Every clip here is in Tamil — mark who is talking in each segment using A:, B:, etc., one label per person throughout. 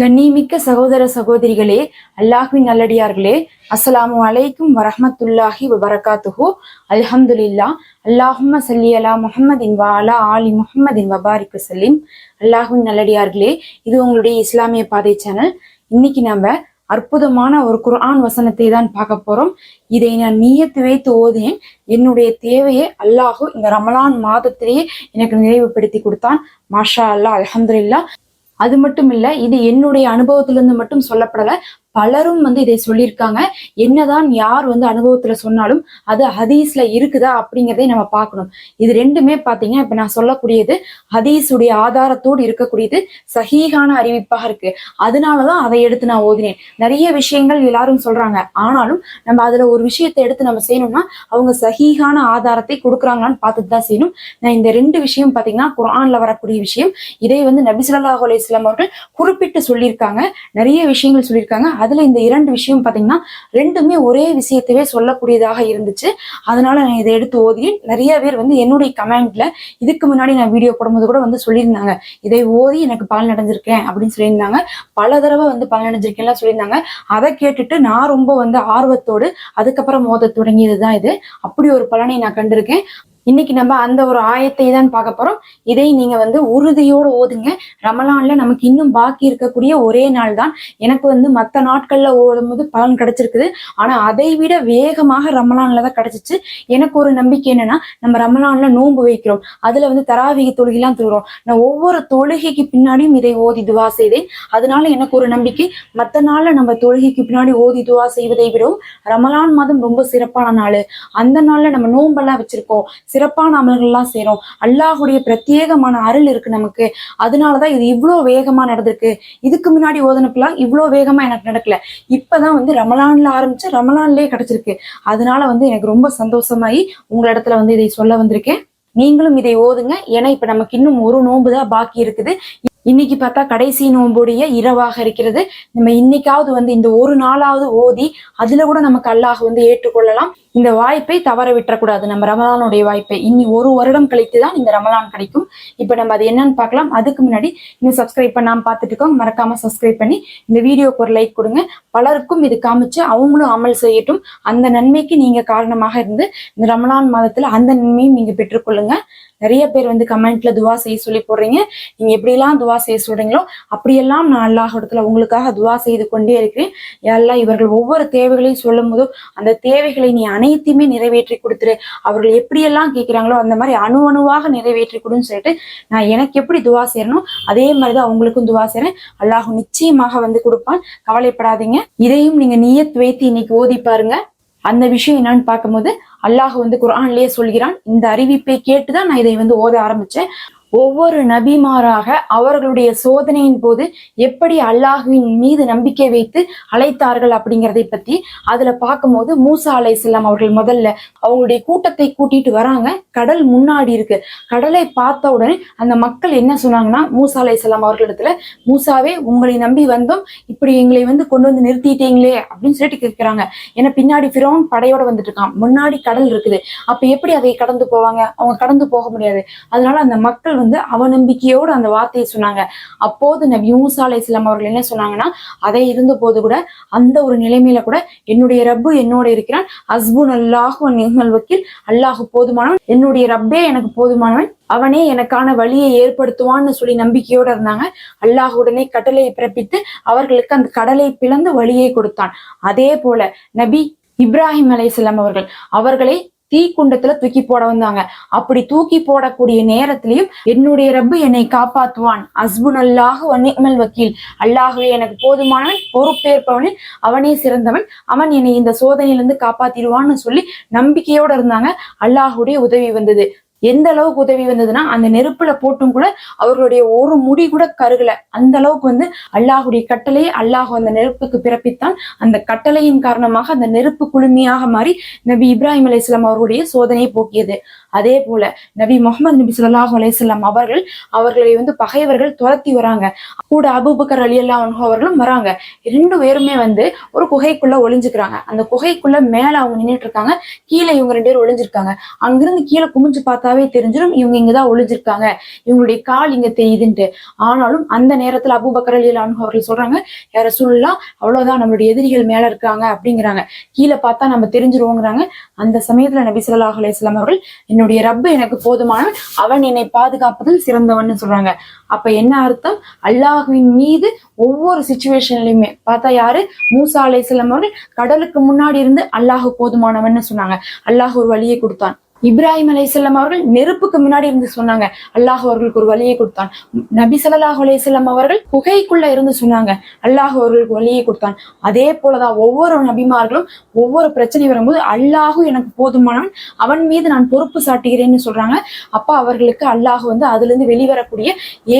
A: கண்ணிமிக்க சகோதர சகோதரிகளே அல்லாஹ்வின் நல்லடியார்களே அஸ்ஸலாமு அலைக்கும் வரஹமத்துல்லாஹி வபரகாத்துஹு. அல்ஹம்துலில்லா அல்லாஹும்ம சல்லி அலா முஹம்மதின் வ அலா ஆலி முஹம்மதின் வபாரிக்கு சலீம் அல்லாஹ்வின் நல்லடியார்களே இது உங்களுடைய இஸ்லாமிய பாதை சேனல். இன்னைக்கு நம்ம அற்புதமான ஒரு குர்ஆன் வசனத்தை தான் பார்க்க போறோம். இதை நான் நீயத்து வைத்து ஓதினேன் என்னுடைய தேவையை அல்லாஹு இந்த ரமலான் மாதத்திலேயே எனக்கு நிறைவுபடுத்தி கொடுத்தான். மாஷா அல்லா அலமதுல்லா அது மட்டும் இல்ல இது என்னுடைய அனுபவத்திலிருந்து மட்டும் சொல்லப்படல. பலரும் வந்து இதை சொல்லியிருக்காங்க. என்னதான் யார் வந்து அனுபவத்துல சொன்னாலும் அது ஹதீஸ்ல இருக்குதா அப்படிங்கிறதை நம்ம பார்க்கணும். இது ரெண்டுமே பாத்தீங்கன்னா இப்ப நான் சொல்லக்கூடியது ஹதீஸுடைய ஆதாரத்தோடு இருக்கக்கூடியது சகீகான அறிவிப்பாக இருக்கு. அதனாலதான் அதை எடுத்து நான் ஓதினேன். நிறைய விஷயங்கள் எல்லாரும் சொல்றாங்க. ஆனாலும் நம்ம அதுல ஒரு விஷயத்தை எடுத்து நம்ம செய்யணும்னா அவங்க சகீகான ஆதாரத்தை கொடுக்குறாங்களான்னு பார்த்துட்டு தான் செய்யணும். நான் இந்த ரெண்டு விஷயம் பாத்தீங்கன்னா குரான்ல வரக்கூடிய விஷயம். இதை வந்து நபிசுல்லா ஸல்லல்லாஹு அலைஹி அவர்கள் குறிப்பிட்டு சொல்லியிருக்காங்க. நிறைய விஷயங்கள் சொல்லியிருக்காங்க. அதுல இந்த இரண்டு விஷயம் பாத்தீங்கன்னா ரெண்டுமே ஒரே விஷயத்தவே சொல்லக்கூடியதாக இருந்துச்சு. அதனால நான் இதை எடுத்து ஓதி நிறைய பேர் வந்து என்னுடைய கமெண்ட்ல இதுக்கு முன்னாடி நான் வீடியோ போடும்போது கூட வந்து சொல்லியிருந்தாங்க. இதை ஓதி எனக்கு பலன் அடைஞ்சிருக்கேன் அப்படின்னு சொல்லியிருந்தாங்க. பல தடவை வந்து பலன் அடைஞ்சிருக்கேன்லாம் சொல்லியிருந்தாங்க. அதை கேட்டுட்டு நான் ரொம்ப வந்து ஆர்வத்தோடு அதுக்கப்புறம் மோத தொடங்கியது தான் இது. அப்படி ஒரு பலனை நான் கண்டிருக்கேன். இன்னைக்கு நம்ம அந்த ஒரு ஆயத்தை தான் பார்க்க போறோம். இதை நீங்க வந்து உறுதியோடு ஓதுங்க. ரமலான்ல நமக்கு இன்னும் பாக்கி இருக்கக்கூடிய ஒரே நாள் தான். எனக்கு வந்து மற்ற நாட்கள்ல ஓடும்போது பலன் கிடைச்சிருக்குது. ஆனா அதை விட வேகமாக ரமலான்ல தான் கிடைச்சிச்சு. எனக்கு ஒரு நம்பிக்கை என்னன்னா நம்ம ரமலான்ல நோன்பு வைக்கிறோம். அதுல வந்து தராவிக தொழுகைலாம் தொழுகிறோம் நான் ஒவ்வொரு தொழுகைக்கு பின்னாடியும் இதை ஓதி துவா செய்தேன். அதனால எனக்கு ஒரு நம்பிக்கை மற்ற நாள்ல நம்ம தொழுகைக்கு பின்னாடி ஓதி துவா செய்வதை விடவும் ரமலான் மாதம் ரொம்ப சிறப்பான நாள். அந்த நாள்ல நம்ம நோன்பெல்லாம் வச்சிருக்கோம். சிறப்பான அமல்கள்லாம் சேரும் அல்லாஹுடைய பிரத்யேகமான அருள் இருக்கு நமக்கு. அதனாலதான் இது இவ்வளோ வேகமா நடந்திருக்கு. இதுக்கு முன்னாடி ஓதனப்பெல்லாம் இவ்வளோ வேகமா எனக்கு நடக்கல. இப்பதான் வந்து ரமலான்ல ஆரம்பிச்சு ரமலான்லயே கிடைச்சிருக்கு. அதனால வந்து எனக்கு ரொம்ப சந்தோஷமாயி உங்களிடத்துல வந்து இதை சொல்ல வந்திருக்கேன். நீங்களும் இதை ஓதுங்க. ஏன்னா இப்ப நமக்கு இன்னும் ஒரு நோன்பு தான் பாக்கி இருக்குது. இன்னைக்கு பார்த்தா கடைசி நோன்புடைய இரவாக இருக்கிறது. நம்ம இன்னைக்காவது வந்து இந்த ஒரு நாளாவது ஓதி அதுல கூட நமக்கு அல்லாஹ் வந்து ஏற்றுக்கொள்ளலாம். இந்த வாய்ப்பை தவற விட்டுறக்கூடாது. நம்ம ரமலானுடைய வாய்ப்பை இனி ஒரு வருடம் கழித்து தான் இந்த ரமலான் கிடைக்கும். இப்போ நம்ம அது என்னன்னு பார்க்கலாம். அதுக்கு முன்னாடி இன்னும் சப்ஸ்கிரைப் பண்ணாம பார்த்துட்டு இருக்கோம் மறக்காம சப்ஸ்கிரைப் பண்ணி இந்த வீடியோக்கு ஒரு லைக் கொடுங்க. பலருக்கும் இது காமிச்சு அவங்களும் அமல் செய்யட்டும். அந்த நன்மைக்கு நீங்க காரணமாக இருந்து இந்த ரமலான் மாதத்துல அந்த நன்மையும் நீங்க பெற்றுக்கொள்ளுங்க. நிறைய பேர் வந்து கமெண்ட்ல துவா செய்ய சொல்லி போடுறீங்க. நீங்க எப்படியெல்லாம் துவா செய்ய சொல்றீங்களோ அப்படியெல்லாம் நான் அல்லாஹ் இடத்துல உங்களுக்காக துவா செய்து கொண்டே இருக்கிறேன். எல்லாம் இவர்கள் ஒவ்வொரு தேவைகளையும் சொல்லும் போதும் அந்த தேவைகளை நீ அனைத்தையுமே நிறைவேற்றி கொடுத்துரு. அவர்கள் எப்படியெல்லாம் கேட்கிறாங்களோ அந்த மாதிரி அணு அணுவாக நிறைவேற்றி கொடுன்னு சொல்லிட்டு நான் எனக்கு எப்படி துவா சேரணும் அதே மாதிரிதான் அவங்களுக்கும் துவா செய்றேன். அல்லாஹ் நிச்சயமாக வந்து கொடுப்பான். கவலைப்படாதீங்க. இதையும் நீங்க நீயத் வைத்து இன்னைக்கு ஓதி பாருங்க. அந்த விஷயம் என்னன்னு பார்க்கும்போது அல்லாஹ் வந்து குர்ஆன்லயே சொல்கிறான். இந்த அறிவிப்பை கேட்டுதான் நான் இதை வந்து ஓத ஆரம்பிச்சேன். ஒவ்வொரு நபிமாராக அவர்களுடைய சோதனையின் போது எப்படி அல்லாஹுவின் மீது நம்பிக்கை வைத்து அழைத்தார்கள் அப்படிங்கிறதை பத்தி அதுல பார்க்கும்போது மூசா அலை அவர்கள் முதல்ல அவங்களுடைய கூட்டத்தை கூட்டிட்டு வராங்க. கடல் முன்னாடி இருக்கு. கடலை பார்த்த உடனே அந்த மக்கள் என்ன சொன்னாங்கன்னா மூசா அலை அவர்களிடத்துல மூசாவே உங்களை நம்பி வந்தோம். இப்படி எங்களை வந்து கொண்டு வந்து நிறுத்திட்டீங்களே அப்படின்னு சொல்லிட்டு கேட்கிறாங்க. ஏன்னா பின்னாடி ஃபிரோன் படையோட வந்துட்டு இருக்கான். முன்னாடி கடல் இருக்குது. அப்ப எப்படி அதை கடந்து போவாங்க? அவங்க கடந்து போக முடியாது. அதனால அந்த மக்கள் வந்து அவநம்பிக்கையோடு அந்த வார்த்தையை சொன்னாங்க. அப்போது நபி மூசா அலை அவர்கள் என்ன சொன்னாங்கன்னா அதை இருந்த போது கூட அந்த ஒரு நிலைமையில கூட என்னுடைய ரப்பு என்னோட இருக்கிறான். ஹஸ்புன் அல்லாஹு நிஹ்மல் வக்கீல். அல்லாஹு போதுமானவன். என்னுடைய ரப்பே எனக்கு போதுமானவன். அவனே எனக்கான வழியை ஏற்படுத்துவான்னு சொல்லி நம்பிக்கையோடு இருந்தாங்க. அல்லாஹ் உடனே கட்டளையை பிறப்பித்து அவர்களுக்கு அந்த கடலை பிளந்து வழியை கொடுத்தான். அதே போல நபி இப்ராஹிம் அலை அவர்கள் அவர்களை தீக்குண்டத்துல தூக்கி போட வந்தாங்க. அப்படி தூக்கி போடக்கூடிய நேரத்திலையும் என்னுடைய ரப்பு என்னை காப்பாத்துவான் அஸ்புன் அல்லாஹ் வன்னிமல் வக்கீல். அல்லாஹுவே எனக்கு போதுமானவன் பொறுப்பேற்பவனில் அவனே சிறந்தவன். அவன் என்னை இந்த சோதனையிலிருந்து காப்பாத்திடுவான்னு சொல்லி நம்பிக்கையோட இருந்தாங்க. அல்லாஹுடைய உதவி வந்தது. எந்த அளவுக்கு உதவி வந்ததுன்னா அந்த நெருப்புல போட்டும் கூட அவர்களுடைய ஒரு முடி கூட கருகல. அந்த அளவுக்கு வந்து அல்லாஹுடைய கட்டளையை அல்லாஹ் அந்த நெருப்புக்கு பிறப்பித்தான். அந்த கட்டளையின் காரணமாக அந்த நெருப்பு குளுமையாக மாறி நபி இப்ராஹிம் அலைஹிஸ்லாம் அவர்களுடைய சோதனையை போக்கியது. அதே போல நபி முகமது நபி ஸல்லல்லாஹு அலையம் அவர்கள் அவர்களை வந்து பகைவர்கள் துரத்தி வராங்க. கூட அபுபக்கர் அலி அல்லா அவர்களும் வராங்க. ரெண்டு பேருமே வந்து ஒரு குகைக்குள்ள ஒளிஞ்சுக்கிறாங்க. அந்த குகைக்குள்ள மேல அவங்க நின்னுட்டு இருக்காங்க. கீழே இவங்க ரெண்டு பேரும் ஒளிஞ்சிருக்காங்க. அங்கிருந்து கீழே குமிஞ்சு பார்த்தாவே தெரிஞ்சிடும் இவங்க இங்கதான் ஒளிஞ்சிருக்காங்க. இவங்களுடைய கால் இங்க தெரியுதுன்ட்டு. ஆனாலும் அந்த நேரத்துல அபுபக்கர் அலி அவர்கள் சொல்றாங்க யார சொல்லலாம் அவ்வளவுதான் நம்மளுடைய எதிரிகள் மேல இருக்காங்க அப்படிங்கிறாங்க. கீழே பார்த்தா நம்ம தெரிஞ்சிருவோங்கிறாங்க. அந்த சமயத்துல நபி சொல்லாஹ் அலையம் அவர்கள் அவர்கள் என்னுடைய ரப்பு எனக்கு போதுமானவன் அவன் என்னை பாதுகாப்பதில் சிறந்தவன்னு சொல்றாங்க. அப்ப என்ன அர்த்தம்? அல்லாஹுவின் மீது ஒவ்வொரு சுச்சுவேஷன்லயுமே பார்த்தா யாரு? மூசா அலைஹிஸ்ஸலாம் அவர்கள் கடலுக்கு முன்னாடி இருந்து அல்லாஹு போதுமானவன்னு சொன்னாங்க. அல்லாஹ் ஒரு வழியை கொடுத்தான். இப்ராஹிம் அலைஹிஸ்ஸலாம் அவர்கள் நெருப்புக்கு முன்னாடி இருந்து சொன்னாங்க. அல்லாஹ் அவர்களுக்கு ஒரு வழியை கொடுத்தான். நபி சல்லாஹ் அலைஹி அவர்கள் குகைக்குள்ள இருந்து சொன்னாங்க. அல்லாஹ் அவர்களுக்கு வழியை கொடுத்தான். அதே போலதான் ஒவ்வொரு நபிமார்களும் ஒவ்வொரு பிரச்சனை வரும்போது அல்லாஹு எனக்கு போதுமானவன் அவன் மீது நான் பொறுப்பு சாட்டுகிறேன்னு சொல்றாங்க. அப்ப அவர்களுக்கு அல்லாஹ் வந்து அதுல இருந்து வெளிவரக்கூடிய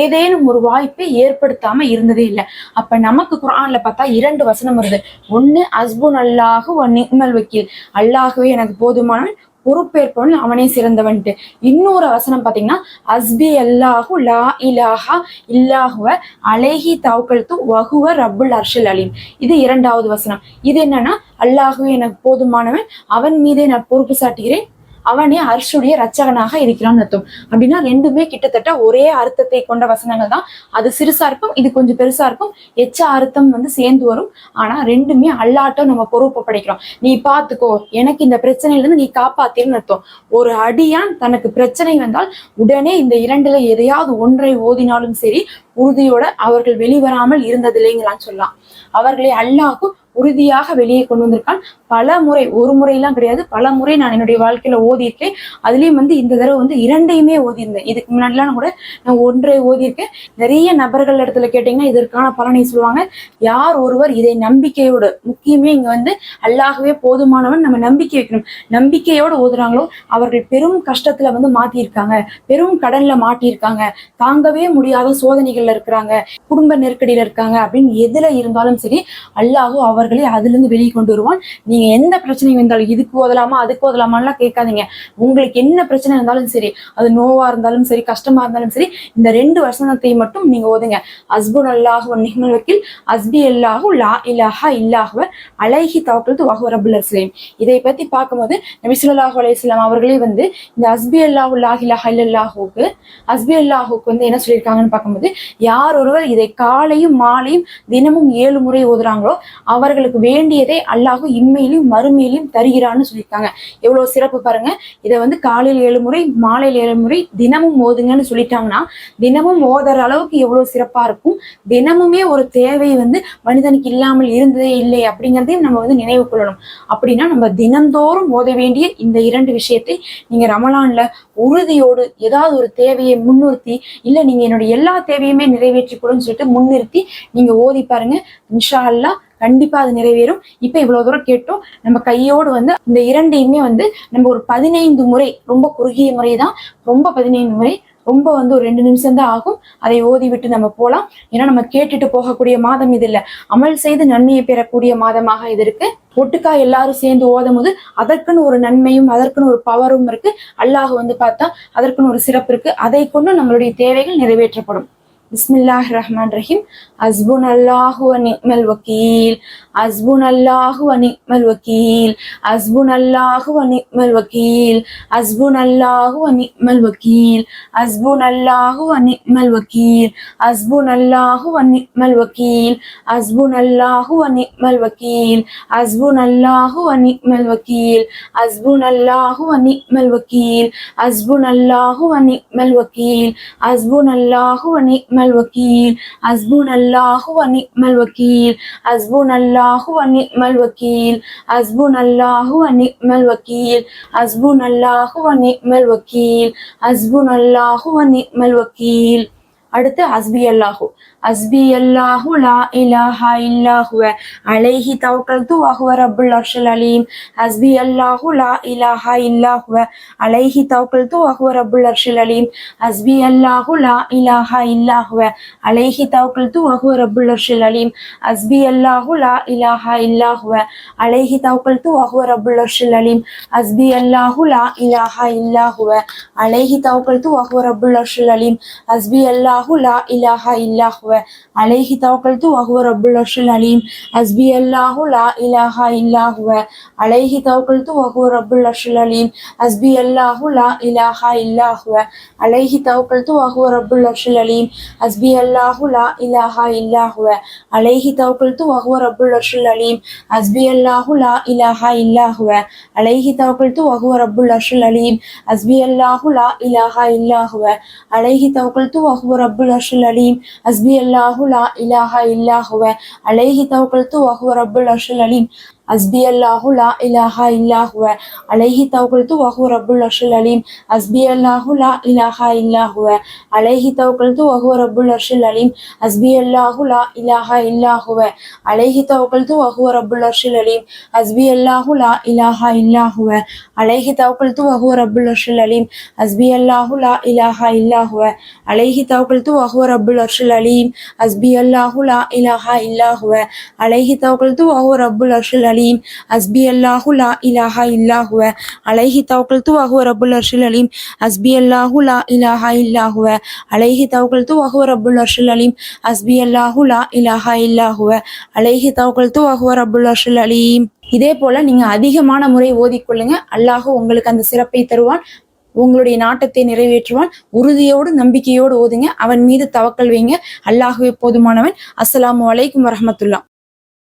A: ஏதேனும் ஒரு வாய்ப்பை ஏற்படுத்தாம இருந்ததே இல்லை. அப்ப நமக்கு குர்ஆன்ல பார்த்தா இரண்டு வசனம் வருது. ஒண்ணு அஸ்புன் அல்லாஹு ஒன் நிக்மல் வக்கீல். அல்லாஹுவே எனக்கு போதுமானவன் பொறுப்பேற்பவன் அவனே சிறந்தவன்ட்டு. இன்னொரு வசனம் பாத்தீங்கன்னா அஸ்பி அல்லாஹு லா இலாஹா இல்லாஹுவ அலேஹி தவக்கல்து வகுவ ரப்புல் அர்ஷல் அலீம். இது இரண்டாவது வசனம். இது என்னன்னா அல்லாஹுவே எனக்கு போதுமானவன் அவன் மீதே நான் பொறுப்பு சாட்டுகிறேன் அவனே அர்ஷுடைய ரச்சகனாக இருக்கிறான்னு அர்த்தம். அப்படின்னா ரெண்டுமே கிட்டத்தட்ட ஒரே அர்த்தத்தை கொண்ட வசனங்கள் தான். அது சிறுசா இருக்கும் இது கொஞ்சம் பெருசா இருக்கும். எச்ச அர்த்தம் வந்து சேர்ந்து வரும். ஆனா ரெண்டுமே அல்லாட்டம் நம்ம பொறுப்பு படைக்கிறோம். நீ பாத்துக்கோ எனக்கு இந்த பிரச்சனையில இருந்து நீ காப்பாத்தின்னு அர்த்தம். ஒரு அடியான் தனக்கு பிரச்சனை வந்தால் உடனே இந்த இரண்டுல எதையாவது ஒன்றை ஓதினாலும் சரி உறுதியோட அவர்கள் வெளிவராமல் இருந்ததில்லைங்களான்னு சொல்லலாம். அவர்களை அல்லாஹும் உறுதியாக வெளியே கொண்டு வந்திருக்கான். பல முறை ஒரு முறையெல்லாம் கிடையாது. பல முறை நான் என்னுடைய வாழ்க்கையில ஓதியிருக்கேன். அதுலயும் வந்து இந்த தடவை வந்து இரண்டையுமே ஓதியிருந்தேன். இதுக்கு முன்னாடிலாம் கூட நான் ஒன்றை ஓதியிருக்கேன். நிறைய நபர்கள் இடத்துல கேட்டீங்கன்னா இதற்கான பலனை சொல்லுவாங்க. யார் ஒருவர் இதை நம்பிக்கையோடு முக்கியமே இங்க வந்து அல்லாகவே போதுமானவன் நம்ம நம்பிக்கை வைக்கணும். நம்பிக்கையோடு ஓதுறாங்களோ அவர்கள் பெரும் கஷ்டத்துல வந்து மாத்தியிருக்காங்க பெரும் கடன்ல மாட்டியிருக்காங்க. தாங்கவே முடியாத சோதனைகள் சோதனைகள்ல இருக்கிறாங்க குடும்ப நெருக்கடியில இருக்காங்க அப்படின்னு எதுல இருந்தாலும் சரி அல்லாஹோ அவர்களை அதுல இருந்து வெளியே கொண்டு வருவான். நீங்க எந்த பிரச்சனை வந்தாலும் இதுக்கு ஓதலாமா அதுக்கு ஓதலாமான்லாம் கேட்காதீங்க. உங்களுக்கு என்ன பிரச்சனை இருந்தாலும் சரி அது நோவா இருந்தாலும் சரி கஷ்டமா இருந்தாலும் சரி இந்த ரெண்டு வசனத்தை மட்டும் நீங்க ஓதுங்க. அஸ்புன் அல்லாஹு நிஹ்மல் வக்கீல் அஸ்பி அல்லாஹு லா இலாஹா இல்லாஹுவ அலைஹி தவக்கல்து வஹு ரபுல் அஸ்லீம். இதை பத்தி பார்க்கும்போது நபிசுல்லாஹு அலையம் அவர்களே வந்து இந்த அஸ்பி அல்லாஹு லா இலாஹா இல்லல்லாஹுக்கு அஸ்பி அல்லாஹுக்கு வந்து என்ன சொல்லியிருக்காங்கன்னு பார்க்கும்போது யார் ஒருவர் இதை காலையும் மாலையும் தினமும் ஏழு முறை ஓதுறாங்களோ அவர்களுக்கு வேண்டியதை அல்லாஹு இம்மையிலும் மறுமையிலும் தருகிறான்னு சொல்லியிருக்காங்க. எவ்வளவு சிறப்பு பாருங்க. இதை வந்து காலையில் ஏழு முறை மாலையில் ஏழு முறை தினமும் ஓதுங்கன்னு சொல்லிட்டாங்கன்னா தினமும் ஓதுற அளவுக்கு எவ்வளவு சிறப்பா இருக்கும். தினமுமே ஒரு தேவை வந்து மனிதனுக்கு இல்லாமல் இருந்ததே இல்லை அப்படிங்கிறதையும் நம்ம வந்து நினைவு கொள்ளணும். அப்படின்னா நம்ம தினந்தோறும் ஓத வேண்டிய இந்த இரண்டு விஷயத்தை நீங்க ரமலான்ல உறுதியோடு ஏதாவது ஒரு தேவையை முன்னிறுத்தி இல்ல நீங்க என்னுடைய எல்லா தேவையுமே நிறைவேற்றி கொடுன்னு சொல்லிட்டு முன்னிறுத்தி நீங்க ஓதி பாருங்க. இன்ஷா அல்லாஹ் கண்டிப்பா அது நிறைவேறும். இப்ப இவ்வளவு தூரம் கேட்டோம். நம்ம கையோடு வந்து இந்த இரண்டையுமே வந்து நம்ம ஒரு பதினைந்து முறை ரொம்ப குறுகிய முறை தான் ரொம்ப பதினைந்து முறை ரொம்ப வந்து ஒரு ரெண்டு நிமிஷம் தான் ஆகும். அதை ஓதி விட்டு நம்ம போலாம். ஏன்னா நம்ம கேட்டுட்டு போகக்கூடிய மாதம் இது இல்ல. அமல் செய்து நன்மையை பெறக்கூடிய மாதமாக இது இருக்கு. ஒட்டுக்கா எல்லாரும் சேர்ந்து ஓதும் போது அதற்குன்னு ஒரு நன்மையும் அதற்குன்னு ஒரு பவரும் இருக்கு. அல்லாஹ் வந்து பார்த்தா அதற்குன்னு ஒரு சிறப்பு இருக்கு. அதை கொண்டு நம்மளுடைய தேவைகள் நிறைவேற்றப்படும். பிஸ்மில்லாஹ் ரஹ்மான் ரஹீம் அஸ்புன் அல்லாஹு வ நிக்மல் வக்கீல் அஸ்புன் அல்லாஹு வ நிக்மல் வக்கீல் அஸ்புன் அல்லாஹு வ நிக்மல் வக்கீல் அஸ்புன் அல்லாஹு வ நிக்மல் வக்கீல் அஸ்புன் அல்லாஹு வ நிக்மல் வக்கீல் அஸ்புன் அல்லாஹு வ நிக்மல் வக்கீல் அஸ்புன் அல்லாஹு வ நிக்மல் வக்கீல் அஸ்புன் அல்லாஹு வ நிக்மல் வக்கீல் அஸ்புன் அல்லாஹு வ நிக்மல் வக்கீல் ஹஸ்புன் அல்லாஹு அனிக்மல் வக்கீல் ஹஸ்புன் அல்லாஹு அனிக்மல் வக்கீல் ஹஸ்புன் அல்லாஹு அனிக்மல் வக்கீல் ஹஸ்புன் அல்லாஹு அனிக்மல் வக்கீல் ஹஸ்புன் அல்லாஹு அனிக்மல் வக்கீல். அடுத்து ஹஸ்பி அல்லாஹூ. ஹஸ்பி அல்லாஹு லா இலாஹா இல்லாஹுவ. அலைஹி தவக்கல் து அஹுவ ரபுல் அர்ஷல் அலீம். ஹஸ்பி அல்லாஹு லா இலாஹா இல்லாஹுவ. அலைஹி தவக்கல் து அஹுவ ரபுல் அர்ஷல் அலீம். ஹஸ்பி அல்லாஹு லா இலாஹா இல்லாஹுவ. அலைஹி தவக்கல் து அஹுவ ரபுல் அர்ஷல் அலீம். ஹஸ்பி அல்லாஹு லா இலாஹா இல்லாஹுவ. அலைஹி தவக்கல் து அஹுவ ரபுல் அர்ஷல் அலீம். ஹஸ்பி அல்லாஹு லா இலாஹா இல்லாஹுவ. அலைஹி தவக்கல் து அஹுவ ரபுல் அர்ஷல் அலீம். ஹஸ்பி அல்லாஹ் الله لا إله إلا هو. عليه توكلت وهو رب العرش العليم. حسبي الله لا إله إلا هو. عليه توكلت وهو رب العرش العليم. حسبي الله لا إله إلا هو. عليه توكلت وهو رب العرش العليم. حسبي الله لا إله إلا هو. عليه توكلت وهو رب العرش العليم. حسبي الله لا إله إلا هو. عليه توكلت وهو رب العرش العليم. حسبي الله لا إله إلا هو. عليه توكلت وهو رب العرش العليم حسبي الله لا إله إلا هو عليه توكلت وهو رب العرش العليم حسبي الله لا إله إلا هو عليه توكلت وهو رب العرش العليم حسبي الله لا إله إلا هو عليه توكلت وهو رب العرش العليم حسبي الله لا إله إلا هو عليه توكلت وهو رب العرش العليم حسبي الله لا إله إلا هو عليه توكلت وهو رب العرش العليم حسبي الله لا إله إلا هو عليه توكلت وهو رب العرش العليم حسبي الله لا إله إلا هو عليه توكلت وهو رب العرش العليم حسبي الله لا إله إلا هو عليه توكلت وهو رب العرش العليم حسبي الله لا إله إلا هو عليه توكلت وهو رب العرش العليم இதே போல நீங்க அதிகமான முறை ஓதிக்கொள்ளுங்க அல்லாஹ் உங்களுக்கு அந்த சிறப்பை தருவான் உங்களுடைய நாட்டத்தை நிறைவேற்றுவான் உறுதியோடு நம்பிக்கையோடு ஓதுங்க அவன் மீது தவக்கல் வைங்க அல்லாஹுவே போதுமானவன் அஸ்ஸலாமு அலைக்கும் வரஹ்மத்துல்லாஹ்